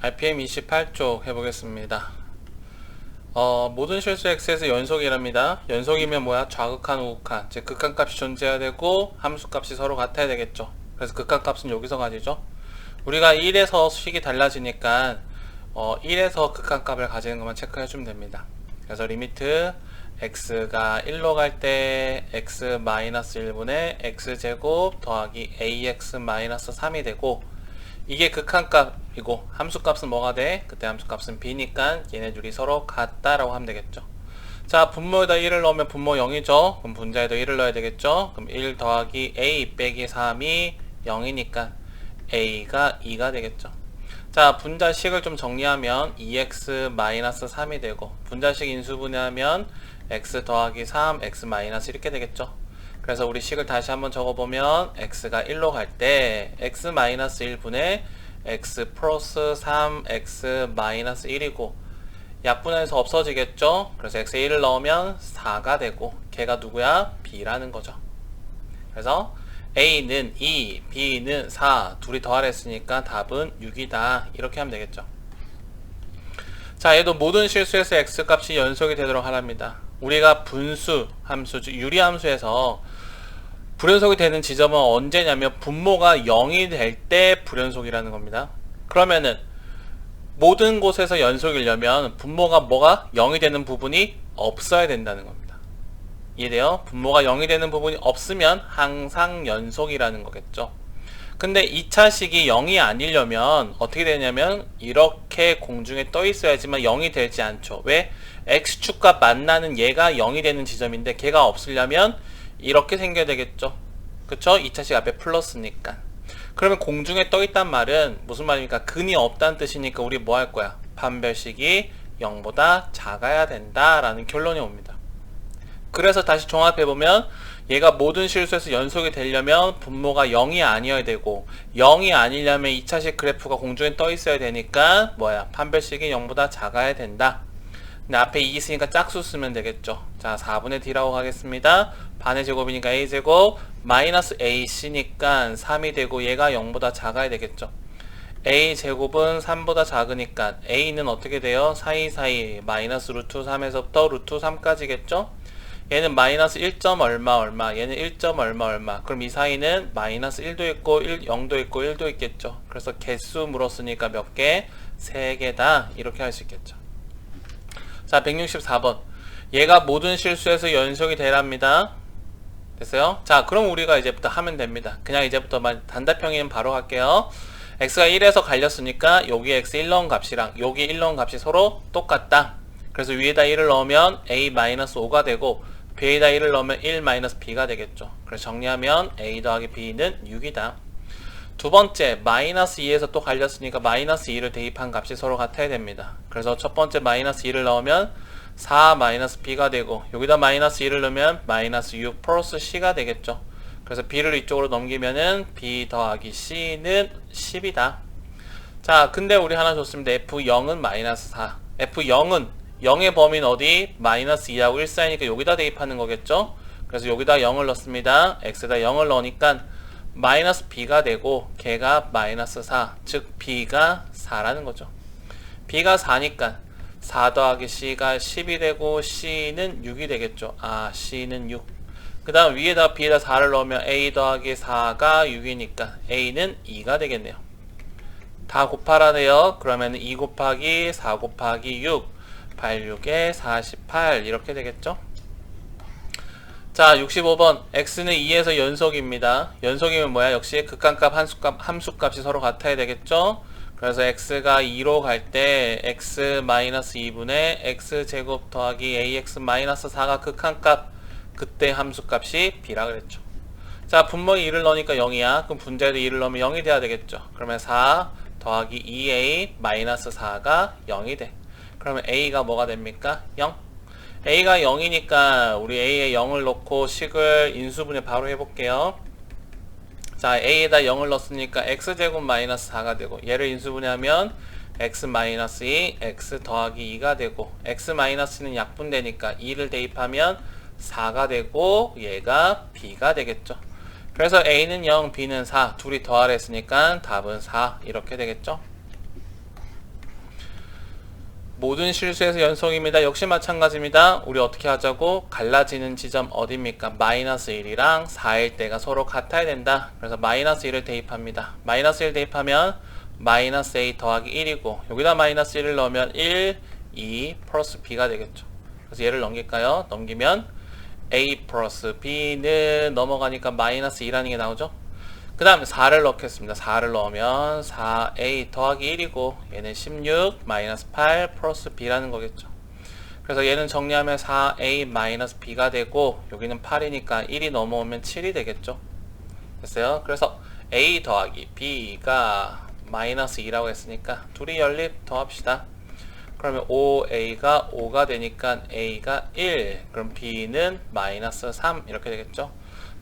RPM 28쪽 해보겠습니다. 어, 모든 실수 x에서 연속이랍니다. 연속이면 뭐야? 좌극한, 우극한. 즉, 극한값이 존재해야 되고, 함수값이 서로 같아야 되겠죠. 그래서 극한값은 여기서 가지죠. 우리가 1에서 식이 달라지니까, 어, 1에서 극한값을 가지는 것만 체크해주면 됩니다. 그래서 리미트, x가 1로 갈 때, x-1분의 x제곱 더하기 ax-3이 되고, 이게 극한값이고 함수값은 뭐가 돼? 그때 함수값은 b니까 얘네 둘이 서로 같다라고 하면 되겠죠. 자 분모에다 1을 넣으면 분모 0이죠. 그럼 분자에도 1을 넣어야 되겠죠. 그럼 1 더하기 a 빼기 3이 0이니까 a가 2가 되겠죠. 자 분자식을 좀 정리하면 2x-3이 되고 분자식 인수분해하면 x 더하기 3, x 이렇게 되겠죠. 그래서 우리 식을 다시 한번 적어보면 x가 1로 갈 때 x 마이너스 1분의 x 플러스 3 x 마이너스 1이고 약분해서 없어지겠죠? 그래서 x에 1을 넣으면 4가 되고 걔가 누구야? b라는 거죠. 그래서 a는 2, b는 4 둘이 더하랬으니까 답은 6이다 이렇게 하면 되겠죠. 자 얘도 모든 실수에서 x값이 연속이 되도록 하랍니다. 우리가 분수 함수, 즉 유리 함수에서 불연속이 되는 지점은 언제냐면 분모가 0이 될 때 불연속이라는 겁니다. 그러면은 모든 곳에서 연속이려면 분모가 뭐가 0이 되는 부분이 없어야 된다는 겁니다. 이해돼요? 분모가 0이 되는 부분이 없으면 항상 연속이라는 거겠죠. 근데 2차식이 0이 아니려면 어떻게 되냐면 이렇게 공중에 떠 있어야지만 0이 되지 않죠. 왜? X축과 만나는 얘가 0이 되는 지점인데 걔가 없으려면 이렇게 생겨야 되겠죠. 그쵸? 2차식 앞에 플러스니까. 그러면 공중에 떠 있단 말은 무슨 말입니까? 근이 없다는 뜻이니까 우리 뭐 할 거야? 판별식이 0보다 작아야 된다라는 결론이 옵니다. 그래서 다시 종합해 보면 얘가 모든 실수에서 연속이 되려면 분모가 0이 아니어야 되고 0이 아니려면 2차식 그래프가 공중에 떠 있어야 되니까 뭐야? 판별식이 0보다 작아야 된다. 근데 앞에 2 있으니까 짝수 쓰면 되겠죠. 자, 4분의 d라고 가겠습니다. 반의 제곱이니까 a제곱 마이너스 ac니까 3이 되고 얘가 0보다 작아야 되겠죠. a제곱은 3보다 작으니까 a는 어떻게 돼요? 사이사이 마이너스 루트 3에서부터 루트 3까지겠죠? 얘는 마이너스 1점 얼마 얼마 얘는 1점 얼마 얼마 그럼 이 사이는 마이너스 1도 있고 1, 0도 있고 1도 있겠죠 그래서 개수 물었으니까 몇 개? 3개다 이렇게 할 수 있겠죠 자 164번. 얘가 모든 실수에서 연속이 되랍니다. 됐어요? 자 그럼 우리가 이제부터 하면 됩니다. 그냥 이제부터 단답형이면 바로 갈게요. x가 1에서 갈렸으니까 여기 x 1 넣은 값이랑 여기 1 넣은 값이 서로 똑같다. 그래서 위에다 1을 넣으면 a-5가 되고 b에다 1을 넣으면 1-b가 되겠죠. 그래서 정리하면 a 더하기 b는 6이다 두 번째 마이너스 2에서 또 갈렸으니까 마이너스 2를 대입한 값이 서로 같아야 됩니다. 그래서 첫 번째 마이너스 2를 넣으면 4 마이너스 b가 되고 여기다 마이너스 2를 넣으면 마이너스 6 플러스 c가 되겠죠. 그래서 b를 이쪽으로 넘기면은 b 더하기 c는 10이다. 자 근데 우리 하나 줬습니다. F0은 마이너스 4 f0은 0의 범위는 어디? 마이너스 2하고 1 사이니까 여기다 대입하는 거겠죠? 그래서 여기다 0을 넣습니다. X에다 0을 넣으니까 마이너스 b가 되고 걔가 마이너스 4, 즉 b가 4라는 거죠. b가 4니까 4 더하기 c가 10이 되고 c는 6이 되겠죠. 아 c는 6. 그 다음 위에다 b에다 4를 넣으면 a 더하기 4가 6이니까 a는 2가 되겠네요. 다 곱하라네요. 그러면 2 곱하기 4 곱하기 6, 8, 6에 48 이렇게 되겠죠. 자 65번 x는 2에서 연속입니다. 연속이면 뭐야? 역시 극한값 함수값, 함수값이 서로 같아야 되겠죠? 그래서 x가 2로 갈 때 x-2분의 x제곱 더하기 ax-4가 극한값 그때 함수값이 b라 그랬죠. 자 분모에 2를 넣으니까 0이야. 그럼 분자에도 2를 넣으면 0이 돼야 되겠죠. 그러면 4 더하기 2a-4가 0이 돼. 그러면 a가 뭐가 됩니까? 0 a가 0이니까 우리 a에 0을 넣고 식을 인수분해 바로 해볼게요. 자 a에다 0을 넣었으니까 x제곱 마이너스 4가 되고 얘를 인수분해하면 x 마이너스 2 x 더하기 2가 되고 x 마이너스는 약분되니까 2를 대입하면 4가 되고 얘가 b가 되겠죠. 그래서 a는 0, b는 4 둘이 더하랬으니까 답은 4 이렇게 되겠죠. 모든 실수에서 연속입니다. 역시 마찬가지입니다. 우리 어떻게 하자고? 갈라지는 지점 어디입니까? 마이너스 1이랑 4일 때가 서로 같아야 된다. 그래서 마이너스 1을 대입합니다. 마이너스 1 대입하면 마이너스 a 더하기 1이고 여기다 마이너스 1을 넣으면 1, 2 플러스 b가 되겠죠. 그래서 얘를 넘길까요? 넘기면 a 플러스 b는 넘어가니까 마이너스 2라는 게 나오죠. 그 다음에 4를 넣겠습니다. 4를 넣으면 4a 더하기 1이고 얘는 16 마이너스 8 플러스 b라는 거겠죠. 그래서 얘는 정리하면 4a 마이너스 b가 되고 여기는 8이니까 1이 넘어오면 7이 되겠죠. 됐어요? 그래서 a 더하기 b가 마이너스 2라고 했으니까 둘이 연립 더합시다. 그러면 5a가 5가 되니까 a가 1 그럼 b는 마이너스 3 이렇게 되겠죠.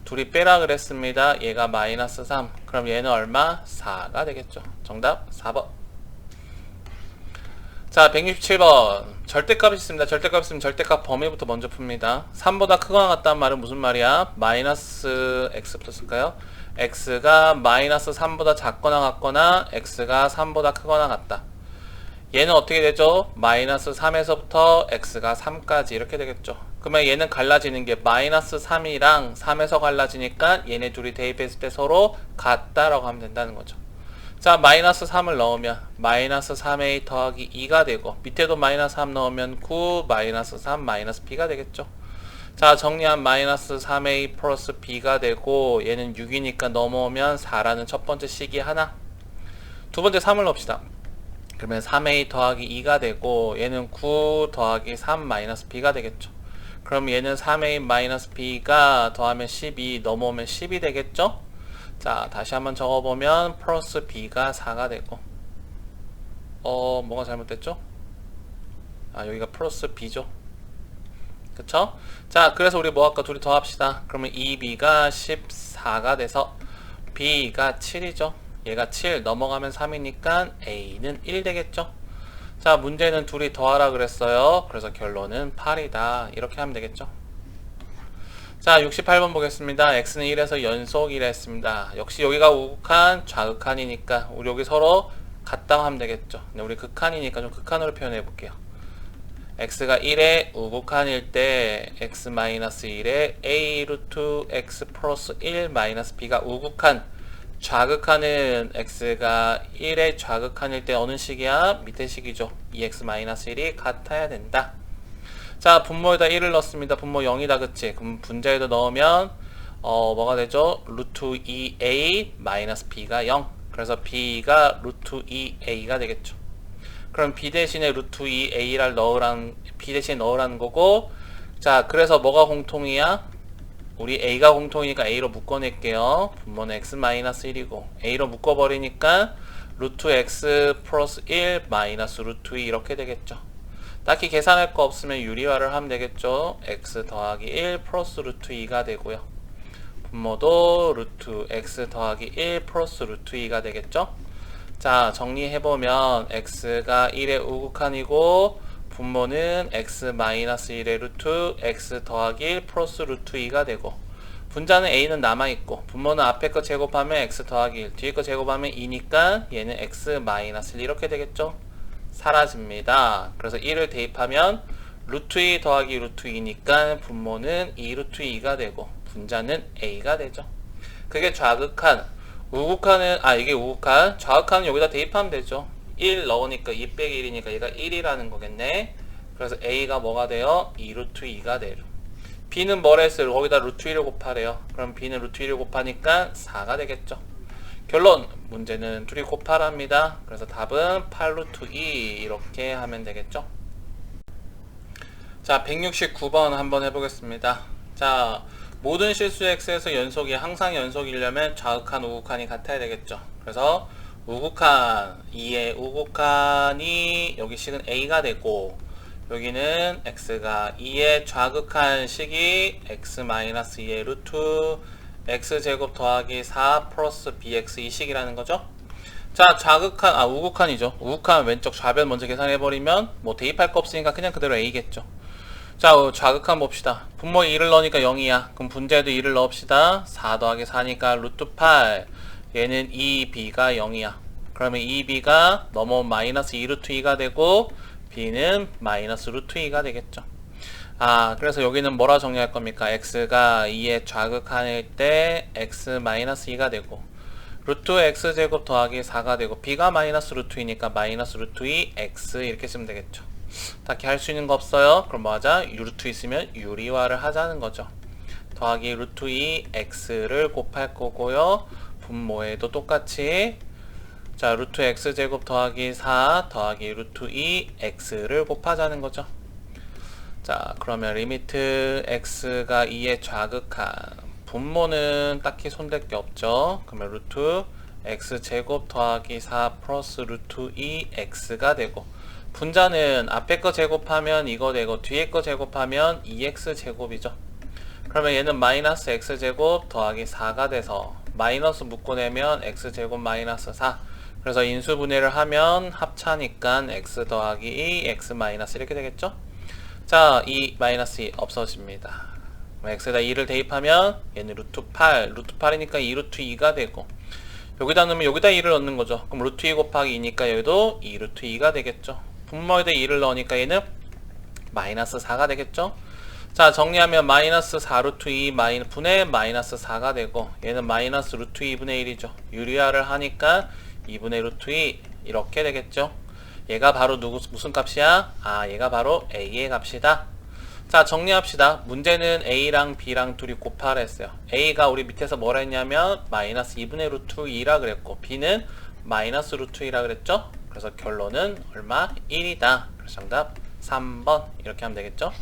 둘이 빼라 그랬습니다. 얘가 마이너스 3. 그럼 얘는 얼마? 4가 되겠죠. 정답 4번. 자, 167번. 절대값이 있습니다. 절대값 있으면 절대값 범위부터 먼저 풉니다. 3보다 크거나 같다는 말은 무슨 말이야? 마이너스 x부터 쓸까요? x가 마이너스 3보다 작거나 같거나 x가 3보다 크거나 같다. 얘는 어떻게 되죠? 마이너스 3에서부터 x가 3까지 이렇게 되겠죠. 그러면 얘는 갈라지는 게 마이너스 3이랑 3에서 갈라지니까 얘네 둘이 대입했을 때 서로 같다라고 하면 된다는 거죠. 자, 마이너스 3을 넣으면 마이너스 3a 더하기 2가 되고 밑에도 마이너스 3 넣으면 9 마이너스 3 마이너스 b가 되겠죠. 자, 정리한 마이너스 3a 플러스 b가 되고 얘는 6이니까 넘어오면 4라는 첫 번째 식이 하나 두 번째 3을 넣읍시다. 그러면 3a 더하기 2가 되고 얘는 9 더하기 3 마이너스 b가 되겠죠. 그럼 얘는 3a 마이너스 b가 더하면 12 넘어오면 10이 되겠죠. 자 다시 한번 적어보면 플러스 b가 4가 되고 어 뭐가 잘못됐죠? 아 여기가 플러스 b죠. 그쵸? 자 그래서 우리 뭐 할까 둘이 더 합시다. 그러면 2b가 14가 돼서 b가 7이죠. 얘가 7 넘어가면 3이니까 a는 1 되겠죠. 자 문제는 둘이 더하라 그랬어요. 그래서 결론은 8이다. 이렇게 하면 되겠죠. 자 68번 보겠습니다. x는 1에서 연속이라 했습니다. 역시 여기가 우극한 좌극한이니까 우리 여기 서로 같다고 하면 되겠죠. 근데 우리 극한이니까 좀 극한으로 표현해 볼게요. x가 1의 우극한일 때 x-1의 a 루트 x 플러스 1 마이너스 b가 우극한 좌극하는 x가 1의 좌극한일 때 어느 식이야? 밑에 식이죠. 2x-1이 같아야 된다. 자, 분모에다 1을 넣습니다. 분모 0이다, 그치? 그럼 분자에다 넣으면, 어, 뭐가 되죠? 루트 2a 마이너스 b가 0. 그래서 b가 루트 2a가 되겠죠. 그럼 b 대신에 루트 2a를 넣으라는, b 대신에 넣으라는 거고, 자, 그래서 뭐가 공통이야? 우리 a가 공통이니까 a로 묶어낼게요. 분모는 x-1이고 a로 묶어버리니까 루트 x 플러스 1 마이너스 루트 2 이렇게 되겠죠. 딱히 계산할 거 없으면 유리화를 하면 되겠죠. x 더하기 1 플러스 루트 2가 되고요. 분모도 루트 x 더하기 1 플러스 루트 2가 되겠죠. 자 정리해보면 x가 1의 우극한이고 분모는 x-1의 루트 x 더하기 1 플러스 루트 2가 되고 분자는 a는 남아있고 분모는 앞에 거 제곱하면 x 더하기 1 뒤에 거 제곱하면 2니까 얘는 x-1 이렇게 되겠죠? 사라집니다. 그래서 1을 대입하면 루트 2 더하기 루트 2니까 분모는 2 루트 2가 되고 분자는 a가 되죠. 그게 좌극한 우극한은 아 이게 우극한? 좌극한은 여기다 대입하면 되죠 1 넣으니까 2 빼기 1이니까 얘가 1이라는 거겠네. 그래서 A가 뭐가 돼요? 2 루트 2가 돼요. B는 뭘 했어요? 거기다 루트 1을 곱하래요. 그럼 B는 루트 1을 곱하니까 4가 되겠죠. 결론! 문제는 둘이 곱하랍니다. 그래서 답은 8 루트 2 이렇게 하면 되겠죠. 자, 169번 한번 해보겠습니다. 자, 모든 실수 x에서 연속이 항상 연속이려면 좌극한, 우극한이 같아야 되겠죠. 그래서 우극한 2의 우극한이 여기 식은 a가 되고 여기는 x가 2의 좌극한 식이 x-2의 루트 x제곱 더하기 4 플러스 bx 이 식이라는 거죠. 자 좌극한 아 우극한이죠. 우극한 왼쪽 좌변 먼저 계산해버리면 뭐 대입할 거 없으니까 그냥 그대로 a겠죠. 자 좌극한 봅시다. 분모 2를 넣으니까 0이야. 그럼 분자에도 2를 넣읍시다. 4 더하기 4니까 루트 8 얘는 2b가 0이야. 그러면 2b가 넘어온 마이너스 2 루트 2가 되고 b는 마이너스 루트 2가 되겠죠. 아, 그래서 여기는 뭐라 정리할 겁니까? x가 2의 좌극한일 때 x 마이너스 2가 되고 루트 x 제곱 더하기 4가 되고 b가 마이너스 루트 2니까 마이너스 루트 2 x 이렇게 쓰면 되겠죠. 딱히 할 수 있는 거 없어요. 그럼 뭐 하자? 루트 있으면 유리화를 하자는 거죠. 더하기 루트 2 x를 곱할 거고요. 분모에도 똑같이 자 루트 x 제곱 더하기 4 더하기 루트 2 x를 곱하자는 거죠. 자 그러면 리미트 x가 2의 좌극한 분모는 딱히 손댈 게 없죠. 그러면 루트 x 제곱 더하기 4 플러스 루트 2 x가 되고 분자는 앞에 거 제곱하면 이거 되고 뒤에 거 제곱하면 2x 제곱이죠. 그러면 얘는 마이너스 x 제곱 더하기 4가 돼서 마이너스 묶어내면 x 제곱 마이너스 4 그래서 인수분해를 하면 합차니까 x 더하기 2 x 마이너스 이렇게 되겠죠? 자, 이 마이너스 2 없어집니다. x에다 2를 대입하면 얘는 루트 8, 루트 8이니까 2 루트 2가 되고 여기다 넣으면 여기다 2를 넣는 거죠. 그럼 루트 2 곱하기 2니까 여기도 2 루트 2가 되겠죠. 분모에다 2를 넣으니까 얘는 마이너스 4가 되겠죠. 자 정리하면 마이너스 4 루트 2 마이, 분의 마이너스 4가 되고 얘는 마이너스 루트 2분의 1이죠. 유리화를 하니까 2분의 루트 2 이렇게 되겠죠. 얘가 바로 누구 무슨 값이야? 아 얘가 바로 a의 값이다. 자 정리합시다. 문제는 a랑 b랑 둘이 곱하라 했어요. a가 우리 밑에서 뭐라 했냐면 마이너스 2분의 루트 2라 그랬고 b는 마이너스 루트 2라 그랬죠. 그래서 결론은 얼마? 1이다. 그래서 정답 3번 이렇게 하면 되겠죠.